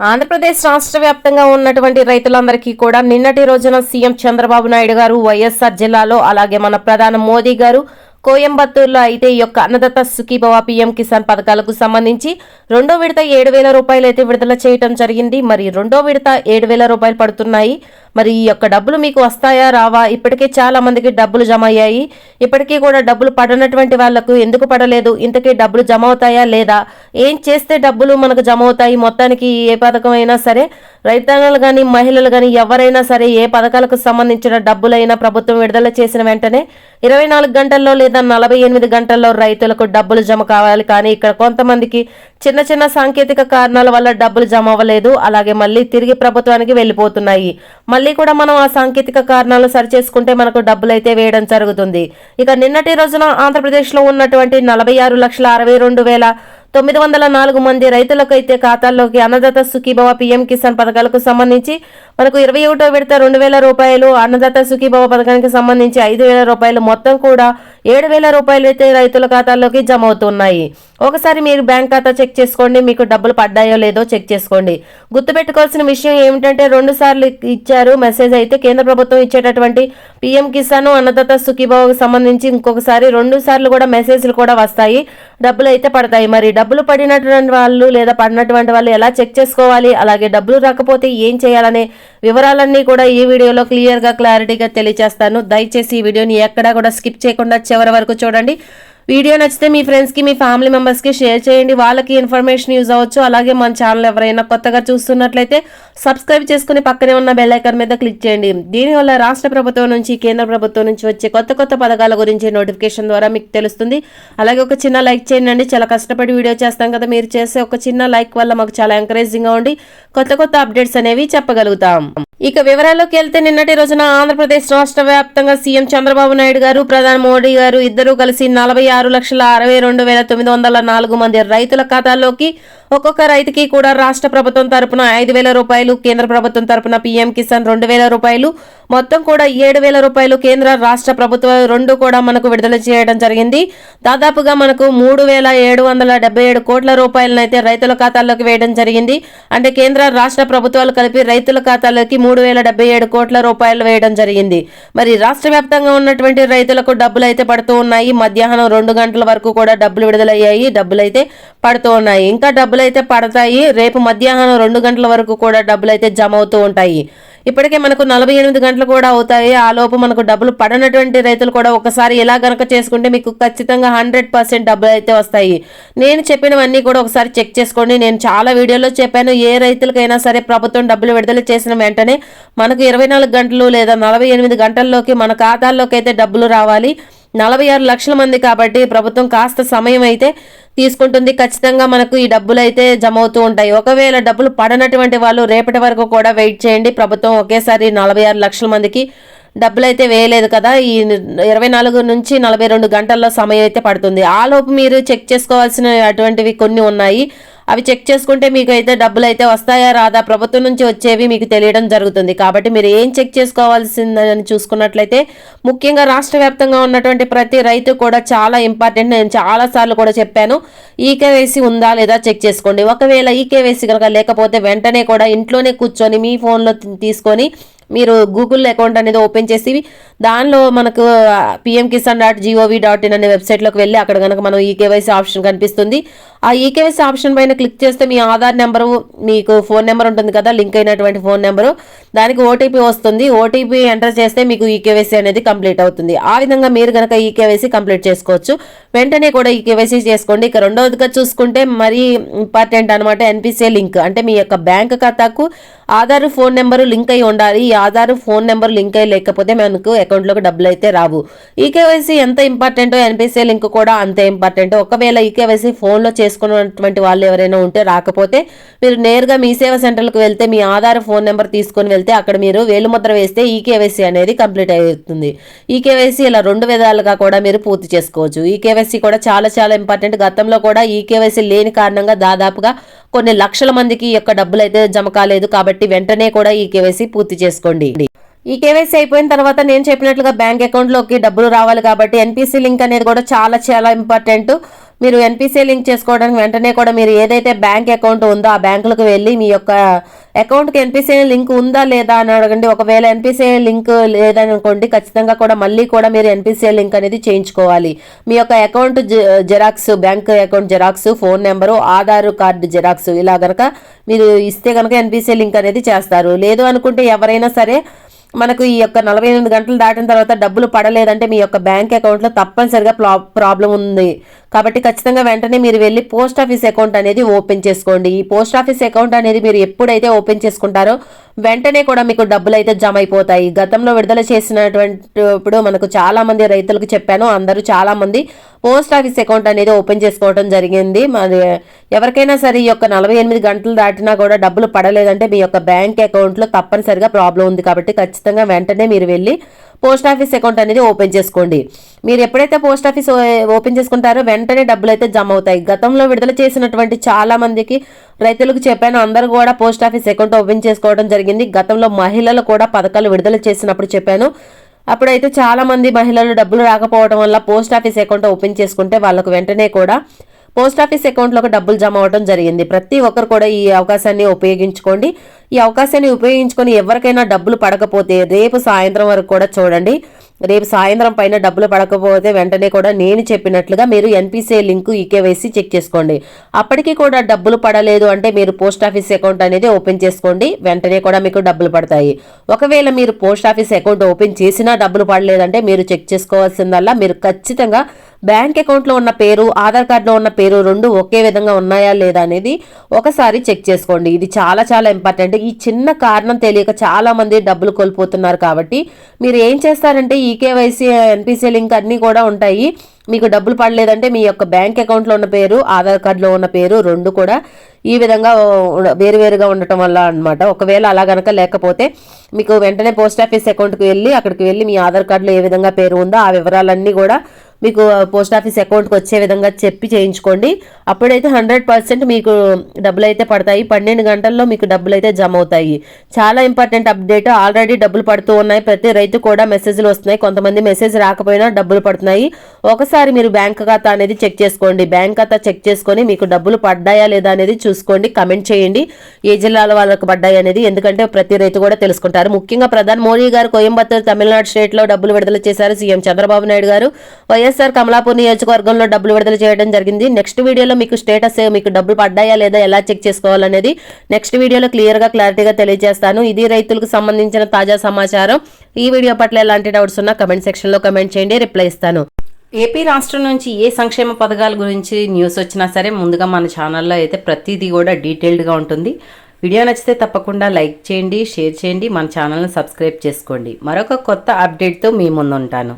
ఆంధ్రప్రదేశ్ రాష్ట్ర వ్యాప్తంగా ఉన్నటువంటి రైతులందరికీ కూడా నిన్నటి రోజున సీఎం చంద్రబాబు నాయుడు గారు వైఎస్ఆర్ జిల్లాలో అలాగే మన ప్రధాని మోదీ గారు కోయంబత్తూరులో అయితే ఈ యొక్క అన్నదత్త సుఖీభవ పీఎం కిసాన్ పథకాలకు సంబంధించి రెండో విడత ఏడు వేల రూపాయలు అయితే విడుదల చేయటం జరిగింది. మరి రెండో విడత ఏడు వేల రూపాయలు పడుతున్నాయి. మరి ఈ యొక్క డబ్బులు మీకు వస్తాయా రావా? ఇప్పటికే చాలా మందికి డబ్బులు జమ అయ్యాయి ఇప్పటికీ కూడా డబ్బులు పడనటువంటి వాళ్ళకు ఎందుకు పడలేదు? ఇంతకీ డబ్బులు జమ అవుతాయా లేదా? ఏం చేస్తే డబ్బులు మనకు జమ అవుతాయి మొత్తానికి ఏ పథకం అయినా సరే రైతాంగాలు కానీ మహిళలు కానీ ఎవరైనా సరే ఏ పథకాలకు సంబంధించిన డబ్బులైనా ప్రభుత్వం విడుదల చేసిన వెంటనే ఇరవై నాలుగు గంటల్లో లేదా నలభై ఎనిమిది గంటల్లో రైతులకు డబ్బులు జమ కావాలి. కానీ ఇక్కడ కొంతమందికి చిన్న చిన్న సాంకేతిక కారణాల వల్ల డబ్బులు జమ అవ్వలేదు అలాగే మళ్ళీ తిరిగి ప్రభుత్వానికి వెళ్ళిపోతున్నాయి. మళ్ళీ కూడా మనం ఆ సాంకేతిక కారణాలు సరిచేసుకుంటే మనకు డబ్బులు అయితే వేయడం జరుగుతుంది. ఇక నిన్నటి రోజున ఆంధ్రప్రదేశ్లో ఉన్నటువంటి నలభై ఆరు లక్షల అరవై రెండు వేల తొమ్మిది వందల నాలుగు మంది రైతులకు అయితే ఖాతాల్లోకి అన్నదాత సుఖీభవ పీఎం కిసాన్ పథకాలకు సంబంధించి మనకు ఇరవై ఒకటో విడత రెండు వేల రూపాయలు అన్నదాత సుఖీభవ పథకానికి సంబంధించి ఐదు వేల రూపాయలు మొత్తం కూడా ఏడు వేల రూపాయలు అయితే రైతుల ఖాతాల్లోకి జమ అవుతున్నాయి. ఒకసారి మీరు బ్యాంక్ ఖాతా చెక్ చేసుకోండి మీకు డబ్బులు పడ్డాయో లేదో చెక్ చేసుకోండి. గుర్తుపెట్టుకోవాల్సిన విషయం ఏమిటంటే రెండు సార్లు ఇచ్చారు మెసేజ్ అయితే కేంద్ర ప్రభుత్వం ఇచ్చేటటువంటి పీఎం కిసాన్ అన్నదాత సుఖీభావకు సంబంధించి ఇంకొకసారి రెండు సార్లు కూడా మెసేజ్లు కూడా వస్తాయి. డబ్బులు అయితే పడతాయి. మరి డబ్బులు పడినటువంటి వాళ్ళు లేదా పడినటువంటి వాళ్ళు ఎలా చెక్ చేసుకోవాలి? అలాగే డబ్బులు రాకపోతే ఏం చేయాలనే వివరాలన్నీ కూడా ఈ వీడియోలో క్లియర్గా క్లారిటీగా తెలియజేస్తాను దయచేసి ఈ వీడియోని ఎక్కడా కూడా స్కిప్ చేయకుండా చివరి వరకు చూడండి. వీడియో నచ్చితే మీ ఫ్రెండ్స్కి మీ ఫ్యామిలీ మెంబర్స్కి షేర్ చేయండి. వాళ్ళకి ఇన్ఫర్మేషన్ యూజ్ అవ్వచ్చు. అలాగే మన ఛానల్ ఎవరైనా కొత్తగా చూస్తున్నట్లయితే సబ్స్క్రైబ్ చేసుకుని పక్కనే ఉన్న బెల్ ఐకాన్ మీద క్లిక్ చేయండి. దీనివల్ల రాష్ట్ర ప్రభుత్వం నుంచి కేంద్ర ప్రభుత్వం నుంచి వచ్చే కొత్త కొత్త పథకాల గురించి నోటిఫికేషన్ ద్వారా మీకు తెలుస్తుంది. అలాగే ఒక చిన్న లైక్ చేయండి. చాలా కష్టపడి వీడియో చేస్తాం కదా మీరు చేసే ఒక చిన్న లైక్ వల్ల మాకు చాలా ఎంకరేజింగ్గా ఉండి కొత్త కొత్త అప్డేట్స్ అనేవి చెప్పగలుగుతాం. ఇక వివరాల్లోకి వెళ్తే నిన్నటి రోజున ఆంధ్రప్రదేశ్ రాష్ట్ర వ్యాప్తంగా సీఎం చంద్రబాబు నాయుడు గారు ప్రధాని మోడీ గారు ఇద్దరూ కలిసి నలభై ఆరు లక్షల అరవై రెండు వేల తొమ్మిది వందల నాలుగు మంది రైతుల ఖాతాల్లోకి ఒక్కొక్క రైతుకి కూడా రాష్ట్ర ప్రభుత్వం తరపున ఐదు వేల రూపాయలు కేంద్ర ప్రభుత్వం తరపున పీఎం కిసాన్ రెండు వేల రూపాయలు మొత్తం కూడా ఏడు వేల రూపాయలు కేంద్ర రాష్ట్ర ప్రభుత్వం రెండు కూడా మనకు విడుదల చేయడం జరిగింది. దాదాపుగా మనకు మూడు వేల ఏడు వందల డెబ్బై ఏడు కోట్ల రూపాయలను అయితే రైతుల ఖాతాల్లోకి వేయడం జరిగింది. అంటే కేంద్ర రాష్ట్ర ప్రభుత్వాలు కలిపి రైతుల ఖాతాల్లోకి మూడు వేల డెబ్బై ఏడు కోట్ల రూపాయలు వేయడం జరిగింది. మరి రాష్ట్ర వ్యాప్తంగా ఉన్నటువంటి రైతులకు డబ్బులు అయితే పడుతూ ఉన్నాయి. మధ్యాహ్నం రెండు గంటల వరకు కూడా డబ్బులు విడుదలయ్యాయి. డబ్బులు అయితే పడుతూ ఉన్నాయి. ఇంకా డబ్బులు అయితే పడతాయి. రేపు మధ్యాహ్నం రెండు గంటల వరకు కూడా డబ్బులు అయితే జమ అవుతూ ఉంటాయి. ఇప్పటికే మనకు నలభై ఎనిమిది గంటలు కూడా అవుతాయి. ఆ లోపు మనకు డబ్బులు పడనటువంటి రైతులు కూడా ఒకసారి ఇలా గనక చేసుకుంటే మీకు ఖచ్చితంగా హండ్రెడ్ పర్సెంట్ డబ్బులు అయితే వస్తాయి. నేను చెప్పినవన్నీ కూడా ఒకసారి చెక్ చేసుకోండి. నేను చాలా వీడియోలో చెప్పాను. ఏ రైతులకైనా సరే ప్రభుత్వం డబ్బులు విడుదల చేసిన వెంటనే మనకు ఇరవై నాలుగు గంటలు లేదా నలభై ఎనిమిది గంటల్లోకి మన ఖాతాల్లోకి అయితే డబ్బులు రావాలి. నలభై ఆరు లక్షల మంది కాబట్టి ప్రభుత్వం కాస్త సమయం అయితే తీసుకుంటుంది. ఖచ్చితంగా మనకు ఈ డబ్బులు అయితే జమ అవుతూ ఉంటాయి. ఒకవేళ డబ్బులు పడనటువంటి వాళ్ళు రేపటి వరకు కూడా వెయిట్ చేయండి. ప్రభుత్వం ఒకేసారి నలభై ఆరు లక్షల మందికి డబ్బులు అయితే వేయలేదు కదా. ఈ ఇరవై నాలుగు నుంచి నలభై రెండు గంటల్లో సమయం అయితే పడుతుంది. ఆ లోపు మీరు చెక్ చేసుకోవాల్సిన అటువంటివి కొన్ని ఉన్నాయి. అవి చెక్ చేసుకుంటే మీకు అయితే డబ్బులు అయితే వస్తాయా రాదా? ప్రభుత్వం నుంచి వచ్చేవి మీకు తెలియడం జరుగుతుంది. కాబట్టి మీరు ఏం చెక్ చేసుకోవాల్సిందని చూసుకున్నట్లయితే ముఖ్యంగా రాష్ట్ర వ్యాప్తంగా ఉన్నటువంటి ప్రతి రైతు కూడా చాలా ఇంపార్టెంట్. నేను చాలా సార్లు కూడా చెప్పాను ఈకేవైసీ ఉందా లేదా చెక్ చేసుకోండి. ఒకవేళ ఈకేవైసీ కనుక లేకపోతే వెంటనే కూడా ఇంట్లోనే కూర్చొని మీ ఫోన్లో తీసుకొని మీరు గూగుల్ అకౌంట్ అనేది ఓపెన్ చేసి దానిలో మనకు PM Kisan dot G O V dot in అనే వెబ్సైట్లోకి వెళ్ళి అక్కడ కనుక మనం ఈకేవైసీ ఆప్షన్ కనిపిస్తుంది. ఆ ఈకేవైసీ ఆప్షన్ పైన క్లిక్ చేస్తే మీ ఆధార్ నెంబరు మీకు ఫోన్ నెంబర్ ఉంటుంది కదా లింక్ అయినటువంటి ఫోన్ నెంబరు దానికి ఓటీపీ వస్తుంది. ఓటీపీ ఎంటర్ చేస్తే మీకు ఈకేవైసీ అనేది కంప్లీట్ అవుతుంది. ఆ విధంగా మీరు కనుక ఈకేవైసీ కంప్లీట్ చేసుకోవచ్చు. వెంటనే కూడా ఈకేవైసీ చేసుకోండి. ఇక రెండవదిగా చూసుకుంటే మరీ ఇంపార్టెంట్ అనమాట ఎన్పిసిఐ లింక్. అంటే మీ యొక్క బ్యాంక్ ఖాతాకు ఆధార్ ఫోన్ నెంబరు లింక్ అయి ఉండాలి. ఈ ఆధార్ ఫోన్ నెంబర్ లింక్ అయి లేకపోతే మనకు అకౌంట్లోకి డబ్బులు అయితే రావు. ఈకేవైసీ ఎంత ఇంపార్టెంటో ఎన్పిసిఐ లింక్ కూడా అంతే ఇంపార్టెంట్. ఒకవేళ ఈకేవైసీ ఫోన్లో చేసుకున్నటువంటి వాళ్ళు ఎవరైనా ఉంటే రాకపోతే మీరు నేరుగా మీ సేవా సెంటర్లకు వెళ్తే మీ ఆధార్ ఫోన్ నెంబర్ తీసుకొని వెళ్తే అక్కడ మీరు వేలుముద్ర వేస్తే ఈకేవైసీ అనేది కంప్లీట్ అవుతుంది. ఈకేవైసీ ఇలా రెండు విధాలుగా కూడా మీరు పూర్తి చేసుకోవచ్చు. ఈకేవైసీ కూడా చాలా చాలా ఇంపార్టెంట్. గతంలో కూడా ఈకేవైసీ లేని కారణంగా దాదాపుగా కొన్ని లక్షల మందికి ఈ యొక్క డబ్బులు అయితే జమ కాలేదు. కాబట్టి వెంటనే కూడా ఈ కేవైసీ పూర్తి చేసుకోండి. ఈ కేవైసీ అయిపోయిన తర్వాత నేను చెప్పినట్లుగా బ్యాంక్ అకౌంట్లోకి డబ్బులు రావాలి కాబట్టి ఎన్పిసి లింక్ అనేది కూడా చాలా చాలా ఇంపార్టెంట్. మీరు ఎన్పిసి లింక్ చేసుకోవడానికి వెంటనే కూడా మీరు ఏదైతే బ్యాంక్ అకౌంట్ ఉందో ఆ బ్యాంకులకు వెళ్ళి మీ యొక్క అకౌంట్కి ఎన్పిసిఐ లింక్ ఉందా లేదా అని అడగండి. ఒకవేళ ఎన్పిసిఐ లింక్ లేదనుకోండి ఖచ్చితంగా కూడా మళ్ళీ కూడా మీరు ఎన్పిసిఐ లింక్ అనేది చేయించుకోవాలి. మీ యొక్క account xerox bank account xerox phone number Aadhaar card xerox ఇలా కనుక మీరు ఇస్తే కనుక ఎన్పిసిఐ లింక్ అనేది చేస్తారు. లేదు అనుకుంటే ఎవరైనా సరే మనకు ఈ యొక్క నలభై ఎనిమిది గంటలు దాటిన తర్వాత డబ్బులు పడలేదంటే మీ యొక్క బ్యాంక్ అకౌంట్లో తప్పనిసరిగా ప్రాబ్లం ఉంది. కాబట్టి ఖచ్చితంగా వెంటనే మీరు వెళ్ళి పోస్ట్ ఆఫీస్ అకౌంట్ అనేది ఓపెన్ చేసుకోండి. ఈ పోస్ట్ ఆఫీస్ అకౌంట్ అనేది మీరు ఎప్పుడైతే ఓపెన్ చేసుకుంటారో వెంటనే కూడా మీకు డబ్బులు అయితే జమ అయిపోతాయి గతంలో విడుదల చేసినటువంటి ఇప్పుడు మనకు చాలా మంది రైతులకు చెప్పాను అందరూ చాలా మంది పోస్ట్ ఆఫీస్ అకౌంట్ అనేది ఓపెన్ చేసుకోవడం జరిగింది. మరి ఎవరికైనా సరే ఈ యొక్క నలభై ఎనిమిది గంటలు దాటినా కూడా డబ్బులు పడలేదంటే మీ యొక్క బ్యాంక్ అకౌంట్లో తప్పనిసరిగా ప్రాబ్లం ఉంది కాబట్టి ఖచ్చితంగా వెంటనే మీరు వెళ్ళి పోస్ట్ ఆఫీస్ అకౌంట్ అనేది ఓపెన్ చేసుకోండి. మీరు ఎప్పుడైతే పోస్ట్ ఆఫీస్ ఓపెన్ చేసుకుంటారో వెంటనే డబ్బులు అయితే జమ అవుతాయి. గతంలో విడుదల చేసినటువంటి చాలా మందికి రైతులకు చెప్పాను అందరూ కూడా పోస్ట్ ఆఫీస్ అకౌంట్ ఓపెన్ చేసుకోవడం జరిగింది. గతంలో మహిళలు కూడా పథకాలు విడుదల చేసినప్పుడు చెప్పాను. అప్పుడైతే చాలా మంది మహిళలు డబ్బులు రాకపోవడం వల్ల పోస్ట్ ఆఫీస్ అకౌంట్ ఓపెన్ చేసుకుంటే వాళ్ళకు వెంటనే కూడా పోస్ట్ ఆఫీస్ అకౌంట్లోకి డబ్బులు జమ అవ్వడం జరిగింది. ప్రతి ఒక్కరు కూడా ఈ అవకాశాన్ని ఉపయోగించుకోండి. ఈ అవకాశాన్ని ఉపయోగించుకొని ఎవరికైనా డబ్బులు పడకపోతే రేపు సాయంత్రం వరకు కూడా చూడండి. రేపు సాయంత్రం పైన డబ్బులు పడకపోతే వెంటనే కూడా నేను చెప్పినట్లుగా మీరు ఎన్పిసిఐ లింక్ ఈకేవైసీ చెక్ చేసుకోండి. అప్పటికి కూడా డబ్బులు పడలేదు అంటే మీరు పోస్ట్ ఆఫీస్ అకౌంట్ అనేది ఓపెన్ చేసుకోండి. వెంటనే కూడా మీకు డబ్బులు పడతాయి. ఒకవేళ మీరు పోస్ట్ ఆఫీస్ అకౌంట్ ఓపెన్ చేసినా డబ్బులు పడలేదంటే మీరు చెక్ చేసుకోవాల్సిందల్లా మీరు ఖచ్చితంగా బ్యాంక్ అకౌంట్లో ఉన్న పేరు ఆధార్ కార్డులో ఉన్న పేరు రెండు ఒకే విధంగా ఉన్నాయా లేదా అనేది ఒకసారి చెక్ చేసుకోండి. ఇది చాలా చాలా ఇంపార్టెంట్. ఈ చిన్న కారణం తెలియక చాలా మంది డబ్బులు కోల్పోతున్నారు కాబట్టి మీరు ఏం చేస్తారంటే ఈ కేవైసీ ఎన్పిసి లింక్ అన్నీ కూడా ఉంటాయి. మీకు డబ్బులు పడలేదంటే మీ యొక్క బ్యాంక్ అకౌంట్లో ఉన్న పేరు ఆధార్ కార్డులో ఉన్న పేరు రెండు కూడా ఈ విధంగా వేరువేరుగా ఉండటం వల్ల అనమాట ఒకవేళ అలా గనక లేకపోతే మీకు వెంటనే పోస్ట్ ఆఫీస్ అకౌంట్కి వెళ్ళి అక్కడికి వెళ్ళి మీ ఆధార్ కార్డులో ఏ విధంగా పేరు ఉందో ఆ వివరాలన్నీ కూడా మీకు పోస్ట్ ఆఫీస్ అకౌంట్కి వచ్చే విధంగా చెప్పి చేయించుకోండి. అప్పుడైతే హండ్రెడ్ పర్సెంట్ మీకు డబ్బులు అయితే పడతాయి. పన్నెండు గంటల్లో మీకు డబ్బులు అయితే జమ అవుతాయి. చాలా ఇంపార్టెంట్ అప్డేట్ ఆల్రెడీ డబ్బులు పడుతూ ఉన్నాయి. ప్రతి రైతు కూడా మెసేజ్లు వస్తున్నాయి. కొంతమంది మెసేజ్ రాకపోయినా డబ్బులు పడుతున్నాయి. ఒకసారి మీరు బ్యాంక్ ఖాతా అనేది చెక్ చేసుకోండి. బ్యాంక్ ఖాతా చెక్ చేసుకొని మీకు డబ్బులు పడ్డాయా లేదా అనేది చూసుకోండి. కమెంట్ చేయండి. ఏ జిల్లాల వాళ్ళకు పడ్డాయి అనేది. ఎందుకంటే ప్రతి రైతు కూడా తెలుసుకుంటారు. ముఖ్యంగా ప్రధాని మోడీ గారు కోయంబత్తూరు తమిళనాడు స్టేట్లో డబ్బులు విడుదల చేశారు. సీఎం చంద్రబాబు నాయుడు గారు. వైఎస్ వైఎస్ఆర్ కమలాపూర్ నియోజకవర్గంలో డబ్బులు విడుదల చేయడం జరిగింది. నెక్స్ట్ వీడియోలో మీకు స్టేటస్ మీకు డబ్బులు పడ్డాయా లేదా ఎలా చెక్ చేసుకోవాలనేది నెక్స్ట్ వీడియోలో క్లియర్గా క్లారిటీగా తెలియజేస్తాను. ఇది రైతులకు సంబంధించిన తాజా సమాచారం. ఈ వీడియో పట్ల ఎలాంటి డౌట్స్ ఉన్నా కమెంట్ సెక్షన్లో కమెంట్ చేయండి రిప్లై ఇస్తాను. ఏపీ రాష్ట్రం నుంచి ఏ సంక్షేమ పథకాల గురించి న్యూస్ వచ్చినా సరే ముందుగా మన ఛానల్లో అయితే ప్రతిదీ కూడా డీటెయిల్డ్గా ఉంటుంది. వీడియో నచ్చితే తప్పకుండా లైక్ చేయండి షేర్ చేయండి మన ఛానల్ని సబ్స్క్రైబ్ చేసుకోండి. మరొక కొత్త అప్డేట్తో మీ ముందు ఉంటాను